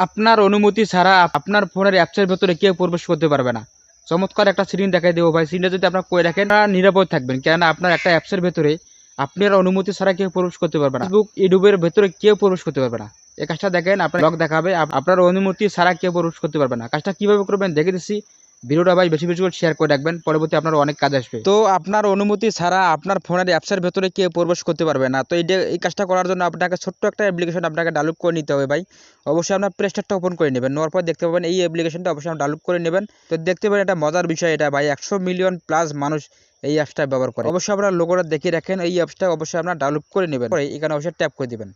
আপনার অনুমতি ছাড়া আপনার ফোনের অ্যাপসের ভেতরে কেউ প্রবেশ করতে পারবে না। চমৎকার একটা স্ক্রিন দেখাই দেবো ভাই। স্ক্রিনটা যদি আপনার করে রাখেন নিরাপদ থাকবেন। কেননা আপনার একটা অ্যাপসের ভেতরে আপনার অনুমতি ছাড়া কেউ প্রবেশ করতে পারবে না। ফেসবুক ইউটিউবের ভেতরে কেউ প্রবেশ করতে পারবে না। এই কাজটা দেখেন, আপনার লক দেখাবে। আপ- আপনার অনুমতি ছাড়া কেউ প্রবেশ করতে পারবে না। কাজটা কীভাবে করবেন দেখে দিচ্ছি। ভিডিওটা ভাই বেশি বেশি করে শেয়ার করে রাখবেন, পরবর্তী আপনার অনেক কাজ আসবে। তো আপনার অনুমতি ছাড়া আপনার ফোনের অ্যাপসের ভেতরে কেউ প্রবেশ করতে পারবে না। তো এই কাজটা করার জন্য আপনাকে ছোট্ট একটা অ্যাপ্লিকেশন আপনাকে ডাউনলোড করে নিতে হবে ভাই। অবশ্যই আপনার প্লে স্টোরটা ওপেন করে নেবেন। নেওয়ার পর দেখতে পাবেন এই অ্যাপ্লিকেশনটা অবশ্যই ডাউনলোড করে নেবেন। তো দেখতে পাবেন এটা মজার বিষয় এটা ভাই। একশো মিলিয়ন প্লাস মানুষ এই অ্যাপসটা ব্যবহার করে। অবশ্যই আপনার লোগোটা দেখে রাখেন। এই অ্যাপসটা অবশ্যই আপনার ডাউনলোড করে নেবেন। এখানে অবশ্যই ট্যাপ করে দিবেন।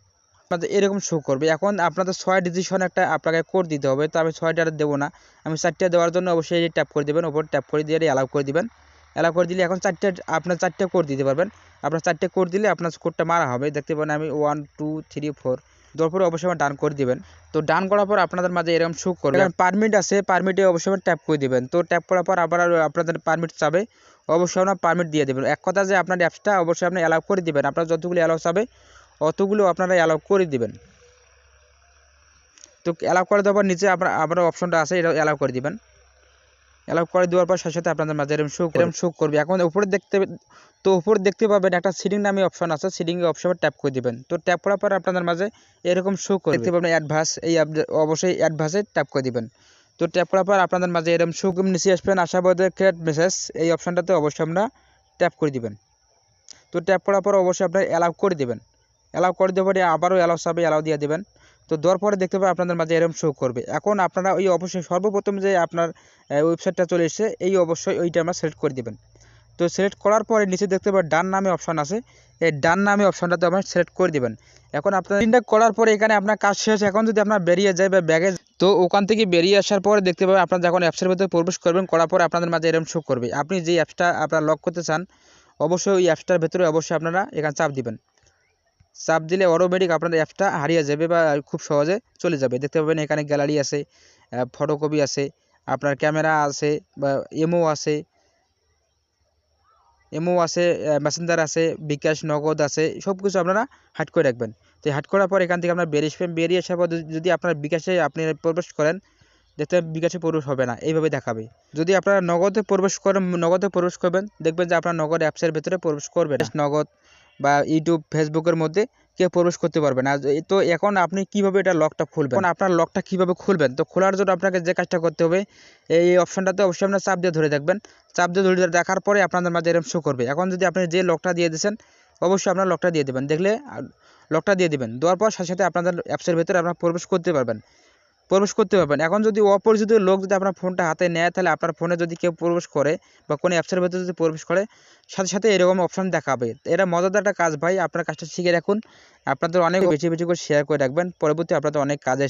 আপনাদের এরকম শো করবে। এখন আপনাদের ছয় ডিজিশন একটা আপনাকে কোড দিতে হবে। তো আমি ছয়টা দেবো না। আমি চারটে দেওয়ার জন্য অবশ্যই ট্যাপ করে দেবেন। ওপর ট্যাপ করে দিয়ে অ্যালাউ করে দিবেন। অ্যালাউ করে দিলে এখন চারটে, আপনার চারটে কোড দিতে পারবেন। আপনার চারটে কোড দিলে আপনার কোডটা মারা হবে। দেখতে পাবেন আমি ওয়ান টু থ্রি ফোর দেওয়ার পরে অবশ্যই আমার ডান করে দিবেন। তো ডান করার পর আপনাদের মাঝে এরকম শো করবে। পারমিট আছে পারমিটে অবশ্যই ট্যাপ করে দিবেন। তো ট্যাপ করার পর আবার আপনাদের পারমিট চাবে। অবশ্যই আপনার পারমিট দিয়ে দেবেন। এক কথা যে আপনার অ্যাপসটা অবশ্যই আপনি অ্যালাউ করে দিবেন। আপনার যতগুলো অ্যালাউ চাবে অতগুলো আপনারা অ্যালাউ করে দিবেন। তো অ্যালাউ করে দেওয়ার পর নিচে আপনার আবার অপশনটা আছে এটা অ্যালাউ করে দিবেন। অ্যালাউ করে দেওয়ার পর সাথে সাথে আপনাদের মাঝে এরকম শো এরকম শো করবে। এখন উপরে দেখতে তো উপরে দেখতে পাবেন একটা সিডিং নামে অপশন আছে। সিডিং অপশনে ট্যাপ করে দিবেন। তো ট্যাপ করার পর আপনাদের মাঝে এরকম শো করবে। দেখতে পাবেন অ্যাডভান্স এই অবশ্যই অ্যাডভান্সে ট্যাপ করে দিবেন। তো ট্যাপ করার পর আপনাদের মাঝে এরকম শো নিচে আসবেন আশাবাদের ক্রিয়েট মেসেজ এই অপশনটাতে অবশ্যই আমরা ট্যাপ করে দিবেন। তো ট্যাপ করার পর অবশ্যই আপনার অ্যালাউ করে দিবেন। অ্যালাউ করে পরে আবারও অ্যালাউ চাবে অ্যালাউ দিয়ে দেবেন। তো দেওয়ার পরে দেখতে পাবেন আপনাদের মাঝে এরকম শো করবে। এখন আপনারা ওই অবশ্যই সর্বপ্রথম যে আপনার ওয়েবসাইটটা চলে এসেছে, এই অবশ্যই ওইটা আমরা সিলেক্ট করে দিবেন। তো সিলেক্ট করার পরে নিচে দেখতে পাবেন ডান নামে অপশন আছে। এই ডান নামে অপশনটাতে আপনার সিলেক্ট করে দিবেন। এখন আপনার তিনটা করার পরে এখানে আপনার কাজ শেষ। এখন যদি আপনার বেরিয়ে যায় বা ব্যাগে তো ওখান থেকে বেরিয়ে আসার পরে দেখতে পাবেন আপনার যখন অ্যাপসের ভিতরে প্রবেশ করবেন, করার পরে আপনাদের মাঝে এরকম শো করবে। আপনি যে অ্যাপসটা আপনার লক করতে চান, অবশ্যই ওই অ্যাপসটার ভেতরে অবশ্যই আপনারা এখানে চাপ দিবেন। চাপ দিলে অটোমেটিক আপনার অ্যাপসটা হারিয়ে যাবে বা খুব সহজে চলে যাবে। দেখতে পাবেন এখানে গ্যালারি আছে ফটোকপি আছে আপনার ক্যামেরা আছে বা এমও আছে এমও আছে মেসেঞ্জার আছে বিকাশ নগদ আছে সব কিছু আপনারা হাট করে রাখবেন। তো হাট করার পর এখান থেকে আপনার বেরিয়ে আসবেন। বেরিয়ে আসার পর যদি- আপনার বিকাশে আপনি প্রবেশ করেন দেখতে বিকাশে প্রবেশ হবে না এইভাবে দেখাবে। যদি আপনারা নগদে প্রবেশ করেন নগদে প্রবেশ করবেন দেখবেন যে আপনার নগদ অ্যাপসের ভেতরে প্রবেশ করবে না। নগদ বা ইউটিউব ফেসবুকের মধ্যে কেউ প্রবেশ করতে পারবে না। তো এখন আপনি কীভাবে এটা লকটা খুলবেন? এখন আপনার লকটা কীভাবে খুলবেন? তো খোলার জন্য আপনাকে যে কাজটা করতে হবে, এই অপশনটাতে অবশ্যই আপনার চাপ দিয়ে ধরে দেখবেন চাপ দিয়ে ধরে দেখার পরে আপনাদের মাঝে এরকম শো করবে। এখন যদি আপনি যে লকটা দিয়ে দিয়েছেন, অবশ্যই আপনার লকটা দিয়ে দেবেন। দেখলে লকটা দিয়ে দিবেন। দেওয়ার পর সাথে সাথে আপনাদের অ্যাপসের ভেতরে আপনারা প্রবেশ করতে পারবেন। প্রবেশ করতে পারবেন। এখন যদি অপরিচিত লোক যদি আপনার ফোনটা হাতে নেয়, তাহলে আপনার ফোনে যদি কেউ প্রবেশ করে বা কোনো অ্যাপসের ভেতরে যদি প্রবেশ করে, সাথে সাথে এরকম অপশন দেখাবে। এটা মজাদার একটা কাজ ভাই, আপনার কাজটা শিখে রাখুন। আপনাদের অনেক বেশি বেশি করে শেয়ার করে রাখবেন। পরবর্তী আপনাদের অনেক কাজে